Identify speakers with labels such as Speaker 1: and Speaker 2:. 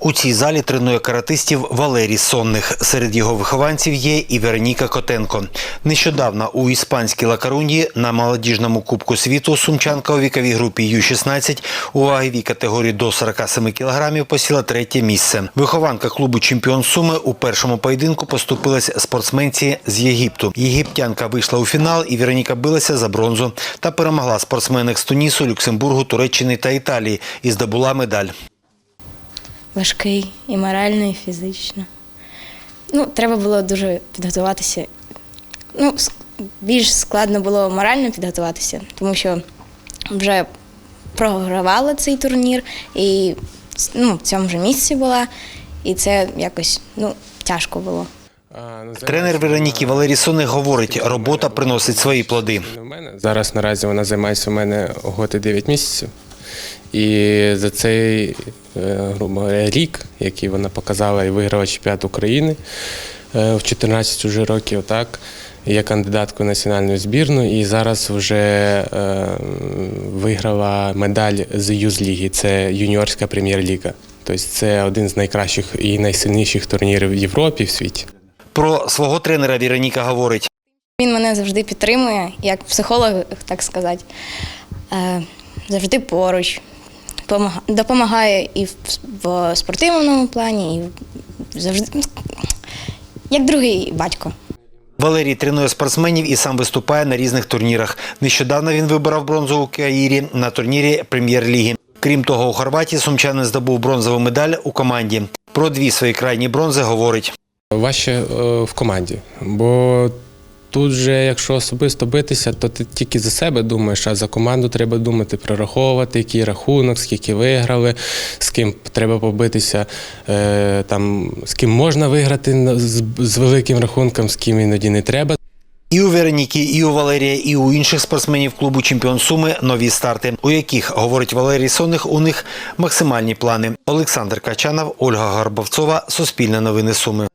Speaker 1: У цій залі тренує каратистів Валерій Сонних. Серед його вихованців є і Вероніка Котенко. Нещодавно у іспанській Лакарунді на молодіжному Кубку світу сумчанка у віковій групі Ю-16 у ваговій категорії до 47 кілограмів посіла третє місце. Вихованка клубу Чемпіон Суми у першому поєдинку поступилась спортсменці з Єгипту. Єгиптянка вийшла у фінал і Вероніка билася за бронзу та перемогла спортсменок з Тунісу, Люксембургу, Туреччини та Італії і здобула медаль.
Speaker 2: Важкий і морально, і фізично. Ну, треба було дуже підготуватися. Ну, більш складно було морально підготуватися, тому що вже програвала цей турнір і ну, в цьому ж місці була, і це якось ну, тяжко було.
Speaker 1: Тренер Вероніки Валерій Соник говорить, робота приносить свої плоди.
Speaker 3: Зараз наразі вона займається у мене готи 9 місяців. І за цей, е, грубо говоря, рік, який вона показала і виграла чемпіонат України е, в 14 уже років, так, є кандидаткою національну збірну і зараз вже е, виграла медаль з Юз-ліги, це юніорська прем'єр-ліга. Тобто це один з найкращих і найсильніших турнірів в Європі в світі.
Speaker 1: Про свого тренера Вероніка говорить.
Speaker 2: Він мене завжди підтримує, як психолог, так сказати. Е, завжди поруч. Допомагає і в, спортивному плані, і завжди як другий батько.
Speaker 1: Валерій тренує спортсменів і сам виступає на різних турнірах. Нещодавно він виборов бронзу у Каїрі на турнірі прем'єр-ліги. Крім того, у Хорватії сумчанин здобув бронзову медаль у команді. Про дві свої крайні бронзи говорить.
Speaker 3: Важче е, в команді, бо тут же, якщо особисто битися, то ти тільки за себе думаєш, а за команду треба думати, прораховувати, який рахунок, скільки виграли, з ким треба побитися, е, там, з ким можна виграти з, великим рахунком, з ким іноді не треба.
Speaker 1: І у Вероніки, і у Валерія, і у інших спортсменів клубу Чемпіон Суми нові старти, у яких, говорить Валерій Соних, у них максимальні плани. Олександр Качанов, Ольга Гарбовцова, Суспільне новини Суми.